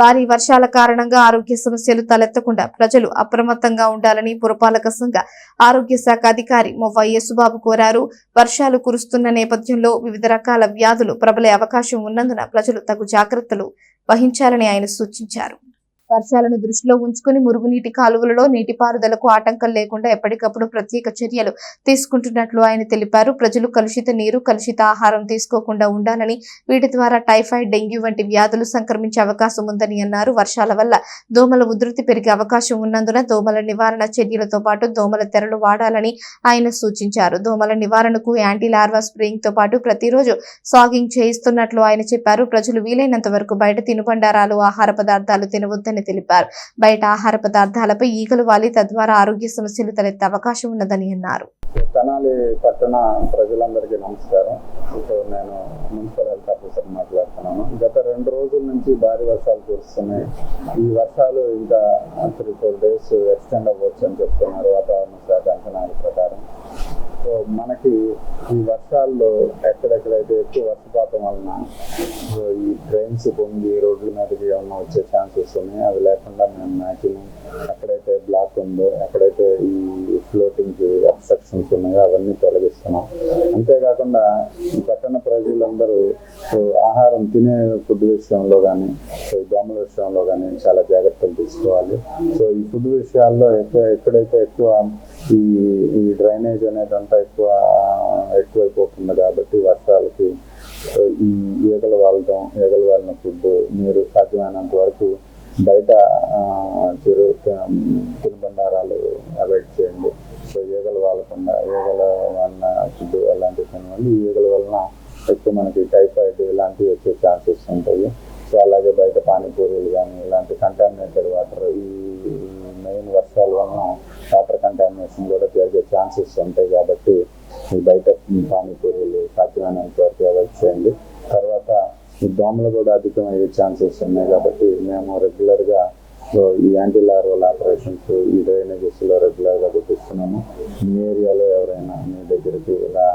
భారీ వర్షాల కారణంగా ఆరోగ్య సమస్యలు తలెత్తకుండా ప్రజలు అప్రమత్తంగా ఉండాలని పురపాలక సంఘ ఆరోగ్య శాఖ అధికారి మొవ్వ యేసుబాబు కోరారు. వర్షాలు కురుస్తున్న నేపథ్యంలో వివిధ రకాల వ్యాధులు ప్రబలే అవకాశం ఉన్నందున ప్రజలు తగు జాగ్రత్తలు వహించాలని ఆయన సూచించారు. వర్షాలను దృష్టిలో ఉంచుకుని మురుగునీటి కాలువలలో నీటిపారుదలకు ఆటంకం లేకుండా ఎప్పటికప్పుడు ప్రత్యేక చర్యలు తీసుకుంటున్నట్లు ఆయన తెలిపారు. ప్రజలు కలుషిత నీరు కలుషిత ఆహారం తీసుకోకుండా ఉండాలని వీటి ద్వారా టైఫాయిడ్ డెంగ్యూ వంటి వ్యాధులు సంక్రమించే అవకాశం ఉందని అన్నారు. వర్షాల వల్ల దోమల ఉధృతి పెరిగే అవకాశం ఉన్నందున దోమల నివారణ చర్యలతో పాటు దోమల తెరలు వాడాలని ఆయన సూచించారు. దోమల నివారణకు యాంటీ లార్వా స్ప్రేయింగ్తో పాటు ప్రతిరోజు సాగింగ్ చేయిస్తున్నట్లు ఆయన చెప్పారు. ప్రజలు వీలైనంత వరకు బయట తినుబండారాలు ఆహార పదార్థాలు తినవద్దని తెలిపారు. బయట ఆహార పదార్థాలపై ఈగలు వాలి తద్వారా ఆరోగ్య సమస్యలు తలెత్తే అవకాశం ఉన్నదని అన్నారు. తెనాలి పట్టణ ప్రజలందరికీ నమస్కారం. ఇప్పుడు నేను మున్సిపల్ హెల్త్ ఆఫీసర్ మాట్లాడుతున్నాను. గత రెండు రోజుల నుంచి భారీ వర్షాలు కురుస్తున్నాయి. ఈ వర్షాలు ఇంకా త్రీ ఫోర్ డేస్ ఎక్స్టెండ్ అవ్వచ్చు అని చెప్తున్నారు వాతావరణ శాఖ అంచనాల ప్రకారం. సో మనకి ఈ వర్షాల్లో ఎక్కడెక్కడైతే ఎక్కువ వర్షపాతం వలన ట్రైన్స్ పొంగి రోడ్ల మీదకి ఏమన్నా వచ్చే ఛాన్సెస్ ఉన్నాయి? అవి లేకుండా మేము మ్యాక్సిమం ఎక్కడైతే బ్లాక్ ఉందో ఎక్కడైతే ఈ ఫ్లోటింగ్ అబ్స్ట్రక్షన్స్ ఉన్నాయో అవన్నీ తొలగిస్తున్నాం. అంతేకాకుండా ఈ పట్టణ ప్రజలందరూ ఆహారం తినే ఫుడ్ విషయంలో కానీ సో దోమల విషయంలో కానీ చాలా జాగ్రత్తలు తీసుకోవాలి. సో ఈ ఫుడ్ విషయాల్లో ఎక్కువ ఎక్కడైతే ఎక్కువ ఈ ఈ డ్రైనేజ్ అనేది అంతా ఎక్కువ ఎక్కువైపోతుంది కాబట్టి వర్షాలకి ఈ ఈగలు వాలటం ఈగలు వాలిన ఫుడ్ మీరు సాధ్యమైనంత వరకు బయట చిరు తినుబండారాలు అవాయిడ్ చేయండి. సో ఈగలు వాలకుండా ఈగల వలన ఫుడ్ అలాంటివి తినవండి ఈగల వలన ఎక్కువ మనకి టైఫాయిడ్ ఇలాంటివి వచ్చే ఛాన్సెస్ ఉంటాయి. సో అలాగే బయట పానీపూరీలు కానీ ఇలాంటి కంటామినేటెడ్ వాటర్ ఈ మెయిన్ వర్షాల వలన వాటర్ కంటామినేషన్ కూడా జరిగే ఛాన్సెస్ ఉంటాయి కాబట్టి ఈ బయట పానీపూరీలు సాధ్యమైనంత వరకు అవాయిడ్ చేయండి తర్వాత ఈ దోమలు కూడా అధికమయ్యే ఛాన్సెస్ ఉన్నాయి కాబట్టి మేము రెగ్యులర్గా సో ఈ యాంటీ లార్వల్ ఆపరేషన్స్ ఈ డ్రైనేజెస్లో రెగ్యులర్గా చూపిస్తున్నాము మీ ఏరియాలో ఎవరైనా మీ దగ్గరికి ఇలా